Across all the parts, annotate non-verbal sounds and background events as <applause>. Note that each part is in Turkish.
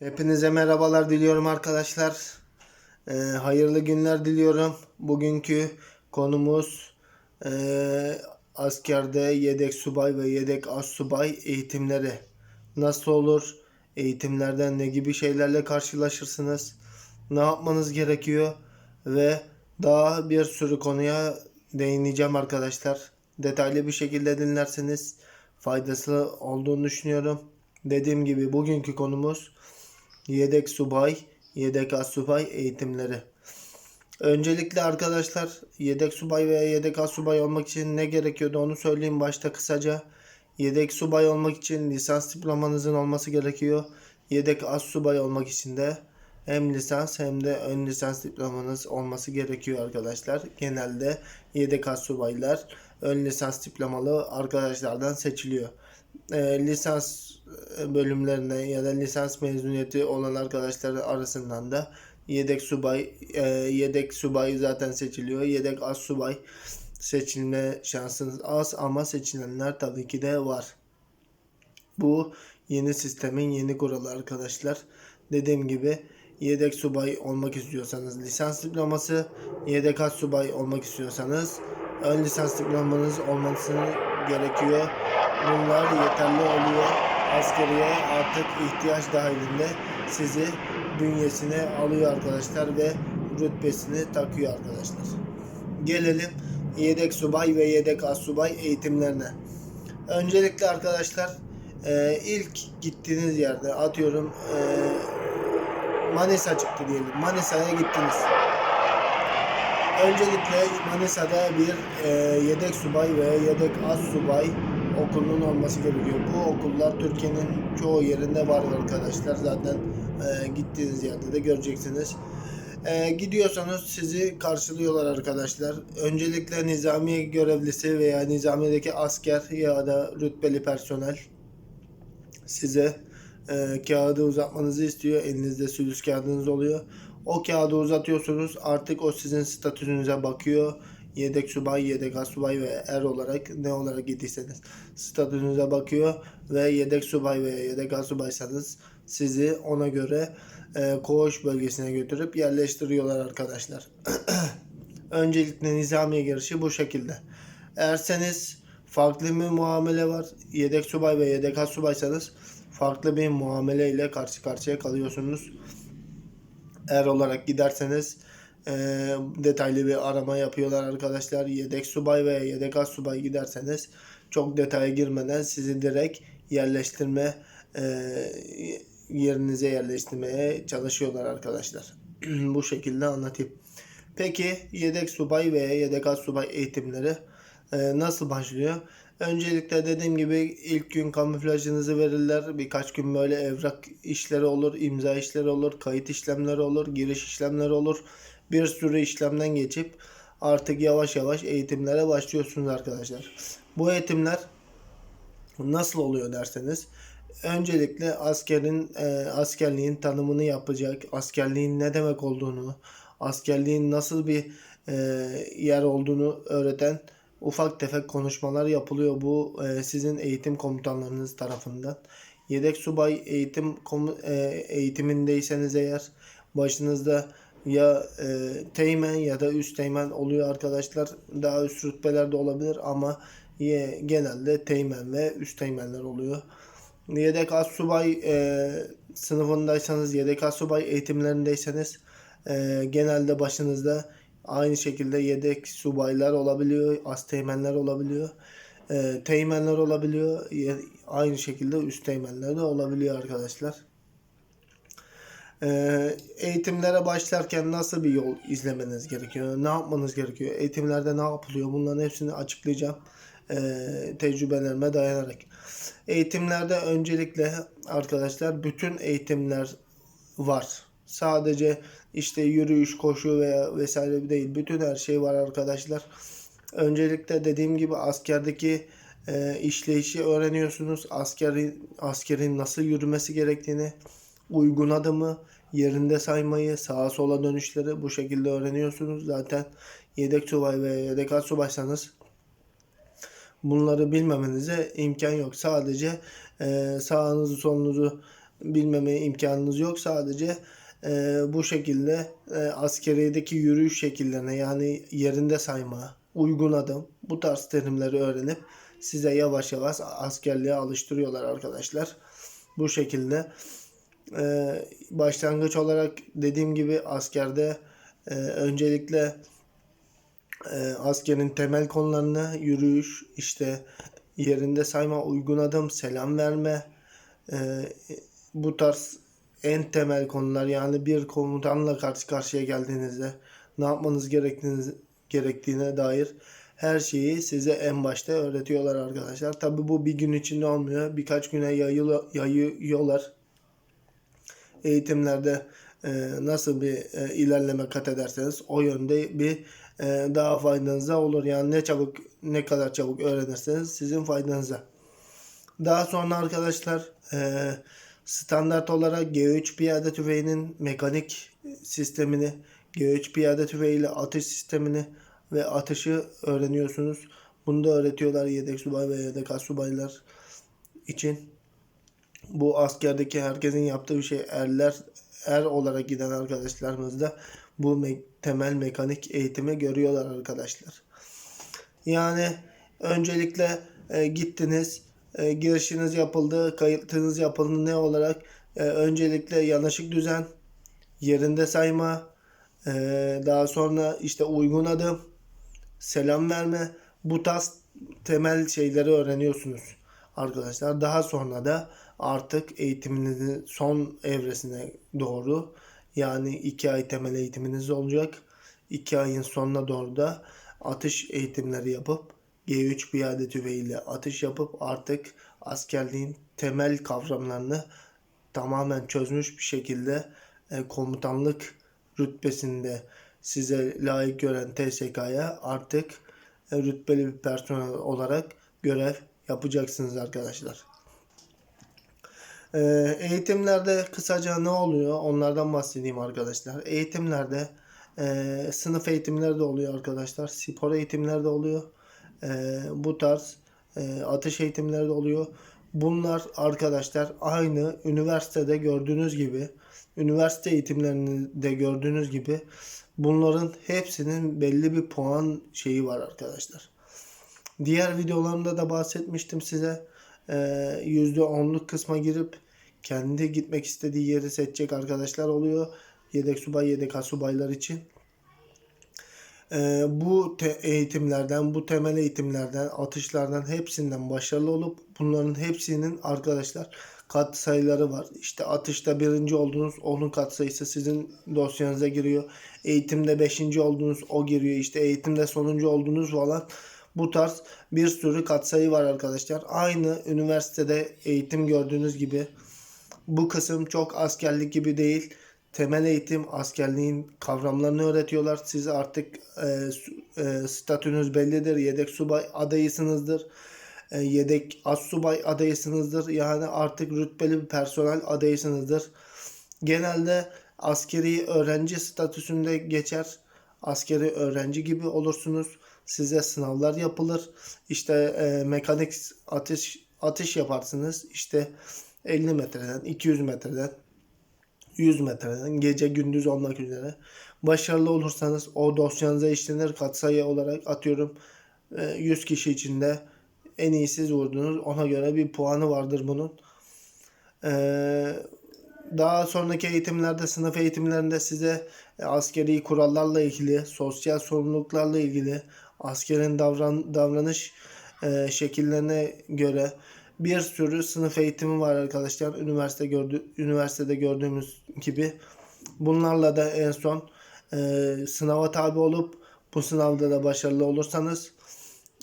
Hepinize merhabalar diliyorum arkadaşlar. Ee, hayırlı günler diliyorum. Bugünkü konumuz ee, askerde yedek subay ve yedek assubay eğitimleri. Nasıl olur? Eğitimlerden ne gibi şeylerle karşılaşırsınız? Ne yapmanız gerekiyor? Ve daha bir sürü konuya değineceğim arkadaşlar. Detaylı bir şekilde dinlerseniz faydası olduğunu düşünüyorum. Dediğim gibi bugünkü konumuz yedek subay, yedek assubay eğitimleri. Öncelikle arkadaşlar yedek subay veya yedek assubay olmak için ne gerekiyordu onu söyleyeyim başta kısaca. Yedek subay olmak için lisans diplomanızın olması gerekiyor. Yedek assubay olmak için de hem lisans hem de ön lisans diplomanız olması gerekiyor arkadaşlar. Genelde yedek assubaylar ön lisans diplomalı arkadaşlardan seçiliyor. Ee, lisans bölümlerine ya da lisans mezuniyeti olan arkadaşlar arasından da yedek subay e, yedek subay zaten seçiliyor. Yedek as subay seçilme şansınız az ama seçilenler tabii ki de var. Bu yeni sistemin yeni kuralı arkadaşlar. Dediğim gibi yedek subay olmak istiyorsanız lisans diploması, yedek as subay olmak istiyorsanız ön lisans diplomanız olması gerekiyor. Bunlar yeterli oluyor. Askeriye artık ihtiyaç dahilinde sizi bünyesine alıyor arkadaşlar ve rütbesini takıyor arkadaşlar. Gelelim yedek subay ve yedek as subay eğitimlerine. Öncelikle arkadaşlar e, ilk gittiğiniz yerde atıyorum e, Manisa çıktı diyelim. Manisa'ya gittiniz. Öncelikle Manisa'da bir e, yedek subay ve yedek as subay okulunun olması gerekiyor. Bu okullar Türkiye'nin çoğu yerinde var arkadaşlar. Zaten e, gittiğiniz yerde de göreceksiniz. E, gidiyorsanız sizi karşılıyorlar arkadaşlar. Öncelikle nizamiye görevlisi veya nizamiyedeki asker ya da rütbeli personel size e, kağıdı uzatmanızı istiyor. Elinizde sülüs kağıdınız oluyor. O kağıdı uzatıyorsunuz. Artık o sizin statünüze bakıyor. Yedek subay, yedek asubay ve er olarak ne olarak gittiyseniz statünüze bakıyor ve yedek subay ve yedek asubaysanız sizi ona göre e, koğuş bölgesine götürüp yerleştiriyorlar arkadaşlar. <clears throat> Öncelikle nizamiye girişi bu şekilde. Erseniz farklı bir muamele var. Yedek subay ve yedek asubaysanız farklı bir muamele ile karşı karşıya kalıyorsunuz. Eğer olarak giderseniz e, detaylı bir arama yapıyorlar arkadaşlar. Yedek subay veya yedek as subay giderseniz çok detaya girmeden sizi direkt yerleştirme e, yerinize yerleştirmeye çalışıyorlar arkadaşlar. <clears throat> Bu şekilde anlatayım. Peki yedek subay veya yedek as subay eğitimleri e, nasıl başlıyor? Öncelikle dediğim gibi ilk gün kamuflajınızı verirler. Birkaç gün böyle evrak işleri olur, imza işleri olur, kayıt işlemleri olur, giriş işlemleri olur. Bir sürü işlemden geçip artık yavaş yavaş eğitimlere başlıyorsunuz arkadaşlar. Bu eğitimler nasıl oluyor derseniz öncelikle askerin e, askerliğin tanımını yapacak, askerliğin ne demek olduğunu, askerliğin nasıl bir e, yer olduğunu öğreten ufak tefek konuşmalar yapılıyor bu e, sizin eğitim komutanlarınız tarafından. Yedek subay eğitim e, eğitimindeyseniz eğer başınızda ya e, teğmen ya da üst teğmen oluyor arkadaşlar. Daha üst rütbelerde olabilir ama ye, genelde teğmen ve üst teğmenler oluyor. Yedek assubay e, sınıfındaysanız, yedek assubay eğitimlerindeyseniz e, genelde başınızda Aynı şekilde yedek subaylar olabiliyor, az teğmenler olabiliyor. E, teğmenler olabiliyor. Aynı şekilde üst teğmenler de olabiliyor arkadaşlar. E, eğitimlere başlarken nasıl bir yol izlemeniz gerekiyor? Ne yapmanız gerekiyor? Eğitimlerde ne yapılıyor? Bunların hepsini açıklayacağım. E, tecrübelerime dayanarak. Eğitimlerde öncelikle arkadaşlar bütün eğitimler var. Sadece işte yürüyüş, koşu veya vesaire değil. Bütün her şey var arkadaşlar. Öncelikle dediğim gibi askerdeki e, işleyişi öğreniyorsunuz. Askerin askerin nasıl yürümesi gerektiğini, uygun adımı, yerinde saymayı, sağa sola dönüşleri bu şekilde öğreniyorsunuz. Zaten yedek subay ve yedek astsubaysanız bunları bilmemenize imkan yok. Sadece e, sağınızı solunuzu bilmeme imkanınız yok. Sadece e, bu şekilde e, askeriyedeki yürüyüş şekillerine yani yerinde sayma, uygun adım bu tarz terimleri öğrenip size yavaş yavaş askerliğe alıştırıyorlar arkadaşlar. Bu şekilde e, başlangıç olarak dediğim gibi askerde e, öncelikle e, askerin temel konularını yürüyüş, işte yerinde sayma, uygun adım, selam verme, e, bu tarz en temel konular yani bir komutanla karşı karşıya geldiğinizde ne yapmanız gerektiğiniz, gerektiğine dair her şeyi size en başta öğretiyorlar arkadaşlar. Tabi bu bir gün içinde olmuyor. Birkaç güne yayıyorlar. Eğitimlerde e, nasıl bir e, ilerleme kat ederseniz o yönde bir e, daha faydanıza olur. Yani ne çabuk ne kadar çabuk öğrenirseniz sizin faydanıza. Daha sonra arkadaşlar standart olarak G3 piyade tüfeğinin mekanik sistemini, G3 piyade tüfeği ile atış sistemini ve atışı öğreniyorsunuz. Bunu da öğretiyorlar yedek subay ve yedek subaylar için. Bu askerdeki herkesin yaptığı şey erler er olarak giden arkadaşlarımız da bu me- temel mekanik eğitimi görüyorlar arkadaşlar. Yani öncelikle e, gittiniz, e, girişiniz yapıldı, kayıtınız yapıldı ne olarak? E, öncelikle yanaşık düzen, yerinde sayma, e, daha sonra işte uygun adım, selam verme bu tarz temel şeyleri öğreniyorsunuz arkadaşlar. Daha sonra da artık eğitiminizin son evresine doğru yani iki ay temel eğitiminiz olacak. İki ayın sonuna doğru da atış eğitimleri yapıp G3 piyade tüfeğiyle atış yapıp artık askerliğin temel kavramlarını tamamen çözmüş bir şekilde e, komutanlık rütbesinde size layık gören TSK'ya artık e, rütbeli bir personel olarak görev yapacaksınız arkadaşlar. E, eğitimlerde kısaca ne oluyor onlardan bahsedeyim arkadaşlar. Eğitimlerde e, sınıf eğitimleri de oluyor arkadaşlar. Spor eğitimleri de oluyor. E, bu tarz e, atış eğitimleri oluyor. Bunlar arkadaşlar aynı üniversitede gördüğünüz gibi üniversite eğitimlerinde gördüğünüz gibi bunların hepsinin belli bir puan şeyi var arkadaşlar. Diğer videolarımda da bahsetmiştim size. Ee, %10'luk kısma girip kendi gitmek istediği yeri seçecek arkadaşlar oluyor. Yedek subay, yedek asubaylar için. Ee, bu eğitimlerden, bu temel eğitimlerden, atışlardan hepsinden başarılı olup bunların hepsinin arkadaşlar kat sayıları var. İşte atışta birinci oldunuz onun kat sayısı sizin dosyanıza giriyor. Eğitimde beşinci oldunuz o giriyor. İşte eğitimde sonuncu oldunuz falan. Bu tarz bir sürü katsayı var arkadaşlar. Aynı üniversitede eğitim gördüğünüz gibi bu kısım çok askerlik gibi değil. Temel eğitim askerliğin kavramlarını öğretiyorlar. Siz artık e, e, statünüz bellidir. Yedek subay adayısınızdır. E, yedek az subay adayısınızdır. Yani artık rütbeli bir personel adayısınızdır. Genelde askeri öğrenci statüsünde geçer. Askeri öğrenci gibi olursunuz. Size sınavlar yapılır. İşte e, mekanik atış atış yaparsınız. İşte 50 metreden, 200 metreden, 100 metreden gece gündüz olmak üzere. Başarılı olursanız o dosyanıza işlenir. Katsayı olarak atıyorum 100 kişi içinde en iyi siz vurdunuz. Ona göre bir puanı vardır bunun. Ee, daha sonraki eğitimlerde, sınıf eğitimlerinde size askeri kurallarla ilgili, sosyal sorumluluklarla ilgili, askerin davran davranış e, şekillerine göre bir sürü sınıf eğitimi var arkadaşlar. Üniversite gördü, üniversitede gördüğümüz gibi. Bunlarla da en son e, sınava tabi olup bu sınavda da başarılı olursanız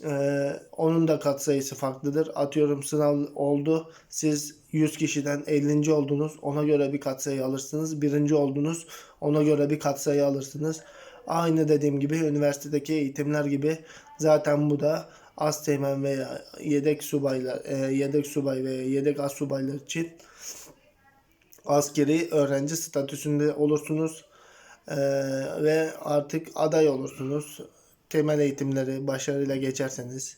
ee, onun da katsayısı farklıdır. Atıyorum sınav oldu. Siz 100 kişiden 50. oldunuz. Ona göre bir katsayı alırsınız. Birinci oldunuz. Ona göre bir katsayı alırsınız. Aynı dediğim gibi üniversitedeki eğitimler gibi zaten bu da asteğmen veya yedek subaylar, e, yedek subay veya yedek as subaylar için askeri öğrenci statüsünde olursunuz. Ee, ve artık aday olursunuz temel eğitimleri başarıyla geçerseniz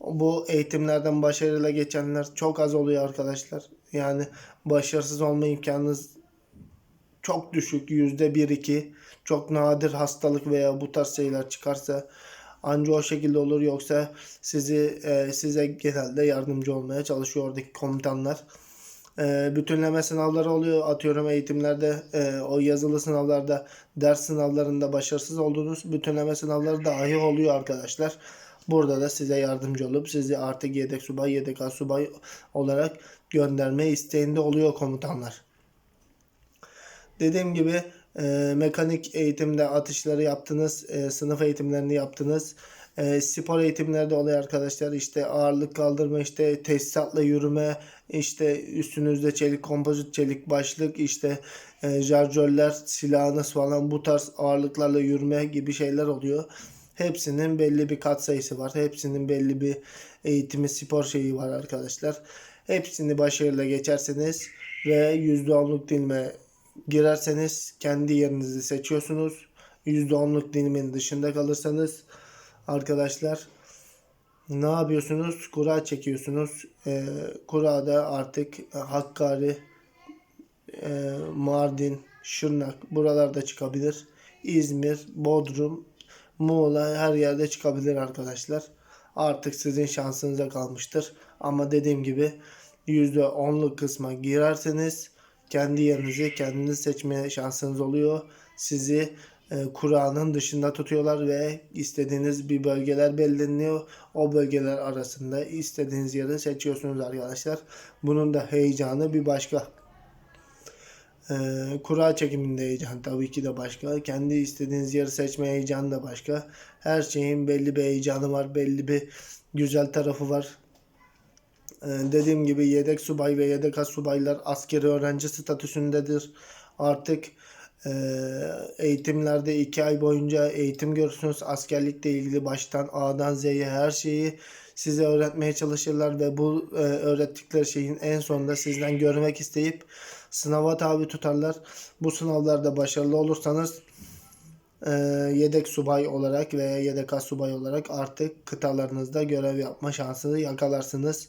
bu eğitimlerden başarıyla geçenler çok az oluyor arkadaşlar. Yani başarısız olma imkanınız çok düşük. Yüzde bir iki. Çok nadir hastalık veya bu tarz şeyler çıkarsa anca o şekilde olur. Yoksa sizi e, size genelde yardımcı olmaya çalışıyor oradaki komutanlar. E, bütünleme sınavları oluyor. Atıyorum eğitimlerde e, o yazılı sınavlarda ders sınavlarında başarısız olduğunuz bütünleme sınavları dahi oluyor arkadaşlar. Burada da size yardımcı olup sizi artık yedek subay, yedek subay olarak gönderme isteğinde oluyor komutanlar. Dediğim gibi e, mekanik eğitimde atışları yaptınız, e, sınıf eğitimlerini yaptınız. E, spor eğitimleri de oluyor arkadaşlar. İşte ağırlık kaldırma, işte tesisatla yürüme, işte üstünüzde çelik, kompozit çelik başlık, işte e, jarjörler, silahınız falan bu tarz ağırlıklarla yürüme gibi şeyler oluyor. Hepsinin belli bir katsayısı var. Hepsinin belli bir eğitimi, spor şeyi var arkadaşlar. Hepsini başarıyla geçerseniz ve %10'luk dilime girerseniz kendi yerinizi seçiyorsunuz. %10'luk dilimin dışında kalırsanız arkadaşlar ne yapıyorsunuz? Kura çekiyorsunuz. Ee, kurada artık e, Hakkari, e, Mardin, Şırnak buralarda çıkabilir. İzmir, Bodrum, Muğla her yerde çıkabilir arkadaşlar. Artık sizin şansınıza kalmıştır. Ama dediğim gibi %10'luk kısma girerseniz kendi yerinizi kendiniz seçmeye şansınız oluyor. Sizi e, Kur'an'ın dışında tutuyorlar ve istediğiniz bir bölgeler belirleniyor. O bölgeler arasında istediğiniz yeri seçiyorsunuz arkadaşlar. Bunun da heyecanı bir başka. E, kura çekiminde heyecan tabii ki de başka. Kendi istediğiniz yeri seçme heyecanı da başka. Her şeyin belli bir heyecanı var. Belli bir güzel tarafı var. Ee, dediğim gibi yedek subay ve yedek as subaylar askeri öğrenci statüsündedir. Artık e, eğitimlerde iki ay boyunca eğitim görürsünüz. Askerlikle ilgili baştan A'dan Z'ye her şeyi size öğretmeye çalışırlar ve bu e, öğrettikleri şeyin en sonunda sizden görmek isteyip sınava tabi tutarlar. Bu sınavlarda başarılı olursanız e, yedek subay olarak veya yedek as subay olarak artık kıtalarınızda görev yapma şansını yakalarsınız.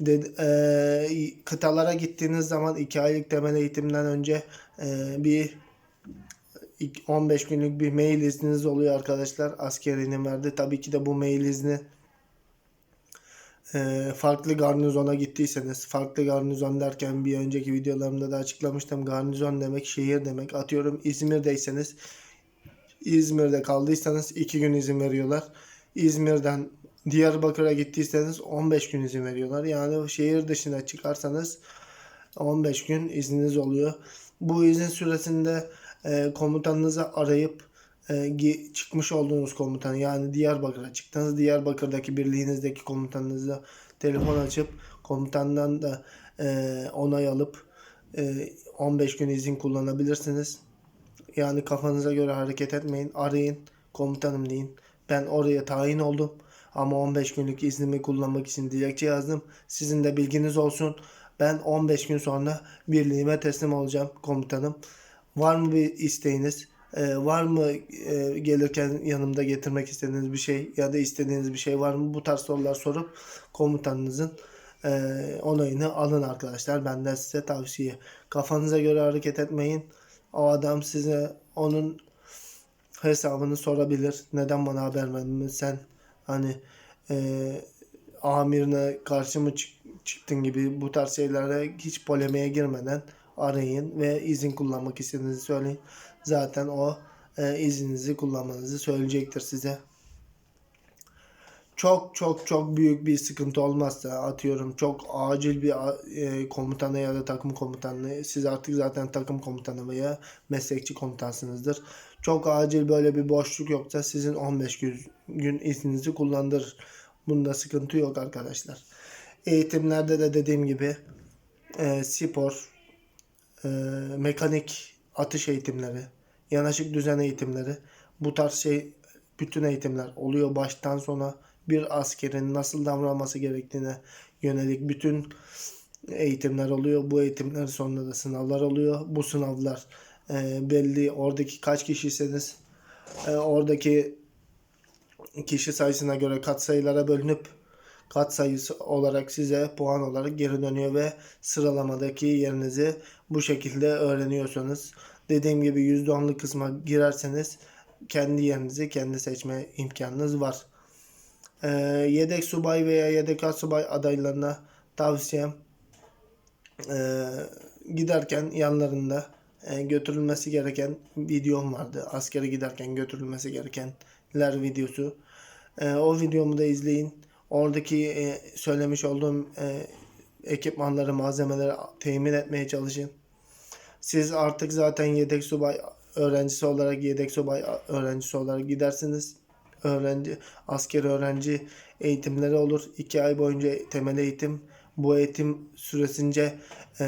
Dedi, e, kıtalara gittiğiniz zaman 2 aylık temel eğitimden önce e, bir 15 günlük bir mail izniniz oluyor arkadaşlar. Askerinin verdi. Tabii ki de bu mail izni e, farklı garnizona gittiyseniz farklı garnizon derken bir önceki videolarımda da açıklamıştım. Garnizon demek şehir demek. Atıyorum İzmir'deyseniz İzmir'de kaldıysanız 2 gün izin veriyorlar. İzmir'den Diyarbakır'a gittiyseniz 15 gün izin veriyorlar. Yani şehir dışına çıkarsanız 15 gün izniniz oluyor. Bu izin süresinde e, komutanınızı arayıp e, çıkmış olduğunuz komutan yani Diyarbakır'a çıktınız. Diyarbakır'daki birliğinizdeki komutanınıza telefon açıp komutandan da e, onay alıp e, 15 gün izin kullanabilirsiniz. Yani kafanıza göre hareket etmeyin. Arayın komutanım deyin. Ben oraya tayin oldum. Ama 15 günlük iznimi kullanmak için dilekçe yazdım. Sizin de bilginiz olsun. Ben 15 gün sonra birliğime teslim olacağım komutanım. Var mı bir isteğiniz? Ee, var mı e, gelirken yanımda getirmek istediğiniz bir şey ya da istediğiniz bir şey var mı? Bu tarz sorular sorup komutanınızın e, onayını alın arkadaşlar. Benden size tavsiye. Kafanıza göre hareket etmeyin. O adam size onun hesabını sorabilir. Neden bana haber vermedin? Sen hani e, amirine karşı mı çık, çıktın gibi bu tarz şeylere hiç polemiğe girmeden arayın ve izin kullanmak istediğinizi söyleyin. Zaten o e, izninizi kullanmanızı söyleyecektir size. Çok çok çok büyük bir sıkıntı olmazsa atıyorum çok acil bir e, komutanı ya da takım komutanı siz artık zaten takım komutanı veya meslekçi komutansınızdır. Çok acil böyle bir boşluk yoksa sizin 15 gün, gün izninizi kullandırır. Bunda sıkıntı yok arkadaşlar. Eğitimlerde de dediğim gibi e, spor, e, mekanik atış eğitimleri, yanaşık düzen eğitimleri bu tarz şey bütün eğitimler oluyor baştan sona bir askerin nasıl davranması gerektiğine yönelik bütün eğitimler oluyor. Bu eğitimler sonunda da sınavlar oluyor. Bu sınavlar e, belli oradaki kaç kişiyseniz e, oradaki kişi sayısına göre katsayılara bölünüp katsayısı olarak size puan olarak geri dönüyor ve sıralamadaki yerinizi bu şekilde öğreniyorsunuz. Dediğim gibi %10'luk kısma girerseniz kendi yerinizi kendi seçme imkanınız var. Ee, yedek subay veya yedek asubay adaylarına tavsiyem ee, giderken yanlarında e, götürülmesi gereken videom vardı. Askere giderken götürülmesi gerekenler videosu. Ee, o videomu da izleyin. Oradaki e, söylemiş olduğum e, ekipmanları, malzemeleri temin etmeye çalışın. Siz artık zaten yedek subay öğrencisi olarak yedek subay öğrencisi olarak gidersiniz. Öğrenci, asker öğrenci eğitimleri olur. iki ay boyunca temel eğitim. Bu eğitim süresince e,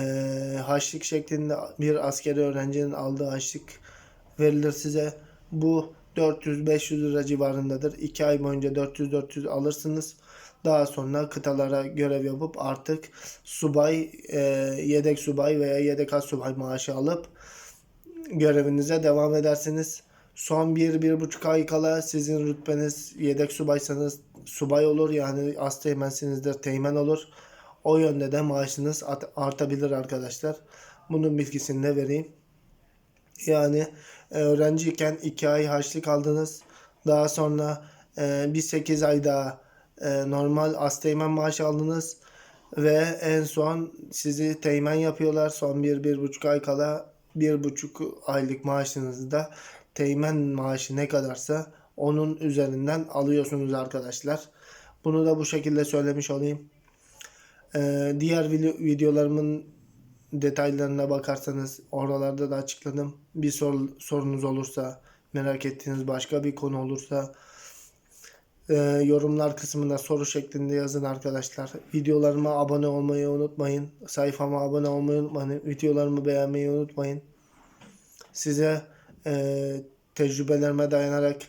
haçlık şeklinde bir askeri öğrencinin aldığı haçlık verilir size. Bu 400-500 lira civarındadır. 2 ay boyunca 400-400 alırsınız. Daha sonra kıtalara görev yapıp artık subay, e, yedek subay veya yedek as subay maaşı alıp görevinize devam edersiniz. Son 1-1,5 ay kala sizin rütbeniz yedek subaysanız subay olur. Yani az teğmensinizdir teğmen olur. O yönde de maaşınız artabilir arkadaşlar. Bunun bilgisini de vereyim. Yani e, öğrenciyken 2 ay harçlık aldınız. Daha sonra e, bir 8 ay daha e, normal asteğmen maaşı aldınız. Ve en son sizi teğmen yapıyorlar. Son 1-1,5 ay kala 1,5 aylık maaşınızı da teğmen maaşı ne kadarsa onun üzerinden alıyorsunuz arkadaşlar. Bunu da bu şekilde söylemiş olayım. Ee, diğer video, videolarımın detaylarına bakarsanız oralarda da açıkladım. Bir sor, sorunuz olursa, merak ettiğiniz başka bir konu olursa e, yorumlar kısmında soru şeklinde yazın arkadaşlar. Videolarıma abone olmayı unutmayın. Sayfama abone olmayı unutmayın. Videolarımı beğenmeyi unutmayın. Size e, tecrübelerime dayanarak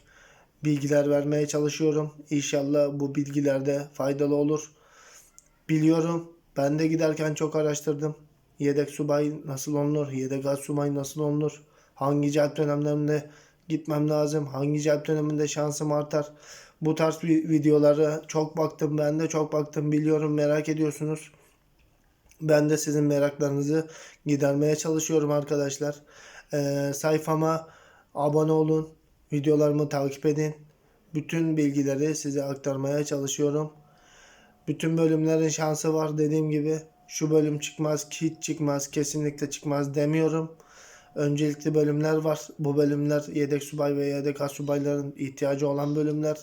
bilgiler vermeye çalışıyorum. İnşallah bu bilgilerde faydalı olur. Biliyorum. Ben de giderken çok araştırdım. Yedek subay nasıl olunur? Yedek az subay nasıl olunur? Hangi celp dönemlerinde gitmem lazım? Hangi celp döneminde şansım artar? Bu tarz vi- videoları çok baktım. Ben de çok baktım. Biliyorum merak ediyorsunuz. Ben de sizin meraklarınızı gidermeye çalışıyorum arkadaşlar. Ee, sayfama abone olun. Videolarımı takip edin. Bütün bilgileri size aktarmaya çalışıyorum. Bütün bölümlerin şansı var dediğim gibi. Şu bölüm çıkmaz, hiç çıkmaz, kesinlikle çıkmaz demiyorum. Öncelikli bölümler var. Bu bölümler yedek subay ve yedek astsubayların ihtiyacı olan bölümler.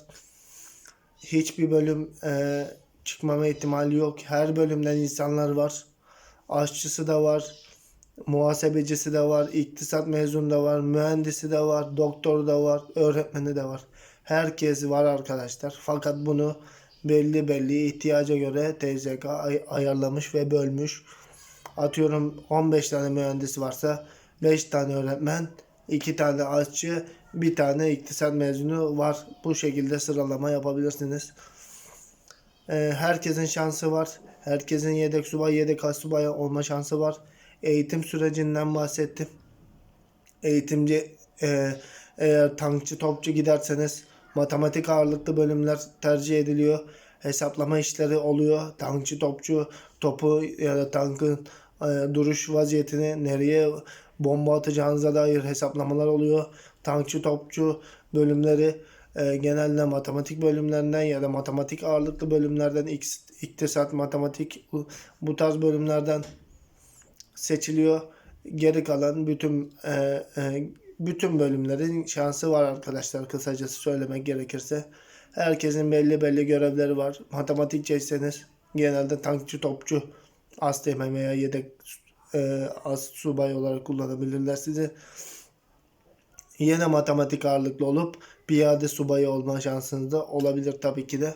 Hiçbir bölüm e, çıkmama ihtimali yok. Her bölümden insanlar var. Aşçısı da var. Muhasebecisi de var. iktisat mezunu da var. Mühendisi de var. Doktoru da var. Öğretmeni de var. Herkes var arkadaşlar. Fakat bunu belli belli ihtiyaca göre TZK ay- ayarlamış ve bölmüş. Atıyorum 15 tane mühendisi varsa 5 tane öğretmen, 2 tane aşçı, bir tane iktisat mezunu var. Bu şekilde sıralama yapabilirsiniz. Ee, herkesin şansı var. Herkesin yedek subay, yedek asubay olma şansı var. Eğitim sürecinden bahsettim. Eğitimci e, eğer tankçı topçu giderseniz matematik ağırlıklı bölümler tercih ediliyor. Hesaplama işleri oluyor. Tankçı topçu topu ya da tankın e, duruş vaziyetini nereye bomba atacağınıza dair hesaplamalar oluyor. Tankçı topçu bölümleri e, genelde matematik bölümlerinden ya da matematik ağırlıklı bölümlerden ik- iktisat, matematik bu tarz bölümlerden seçiliyor. Geri kalan bütün e, e, bütün bölümlerin şansı var arkadaşlar kısacası söylemek gerekirse. Herkesin belli belli görevleri var. Matematikçiyseniz genelde tankçı topçu asteğmen veya yedek e, as subay olarak kullanabilirler sizi. Yine matematik ağırlıklı olup piyade subayı olma şansınız da olabilir tabii ki de.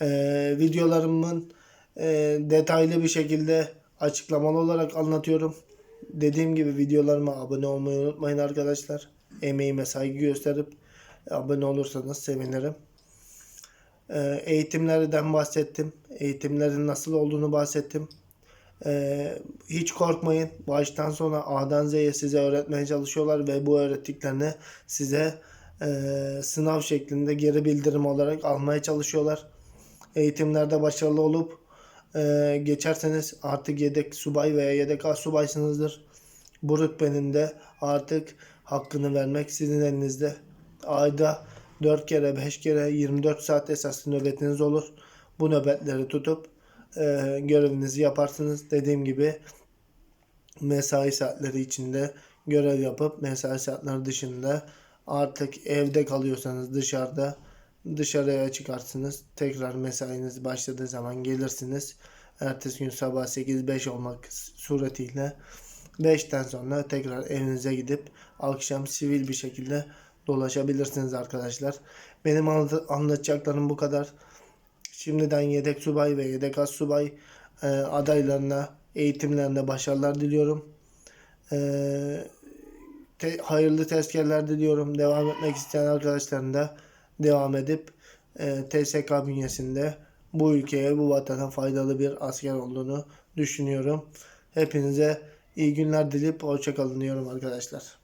Ee, videolarımın e, detaylı bir şekilde açıklamalı olarak anlatıyorum. Dediğim gibi videolarıma abone olmayı unutmayın arkadaşlar. Emeğime saygı gösterip abone olursanız sevinirim. Ee, eğitimlerden bahsettim. Eğitimlerin nasıl olduğunu bahsettim. Ee, hiç korkmayın. Baştan sona A'dan Z'ye size öğretmeye çalışıyorlar ve bu öğrettiklerini size e, sınav şeklinde geri bildirim olarak almaya çalışıyorlar. eğitimlerde başarılı olup e, geçerseniz artık yedek subay veya yedek subaysınızdır. Bu rütbenin de artık hakkını vermek sizin elinizde. Ayda 4 kere 5 kere 24 saat esaslı nöbetiniz olur. Bu nöbetleri tutup e, görevinizi yaparsınız. Dediğim gibi mesai saatleri içinde görev yapıp mesai saatleri dışında artık evde kalıyorsanız dışarıda dışarıya çıkarsınız. Tekrar mesainiz başladığı zaman gelirsiniz. Ertesi gün sabah 8-5 olmak suretiyle 5'ten sonra tekrar evinize gidip akşam sivil bir şekilde dolaşabilirsiniz arkadaşlar. Benim anlat- anlatacaklarım bu kadar. Şimdiden yedek subay ve yedek as subay e, adaylarına eğitimlerinde başarılar diliyorum. E, hayırlı tezkerler diliyorum. Devam etmek isteyen arkadaşların da devam edip e, TSK bünyesinde bu ülkeye, bu vatana faydalı bir asker olduğunu düşünüyorum. Hepinize iyi günler dilip hoşçakalın diyorum arkadaşlar.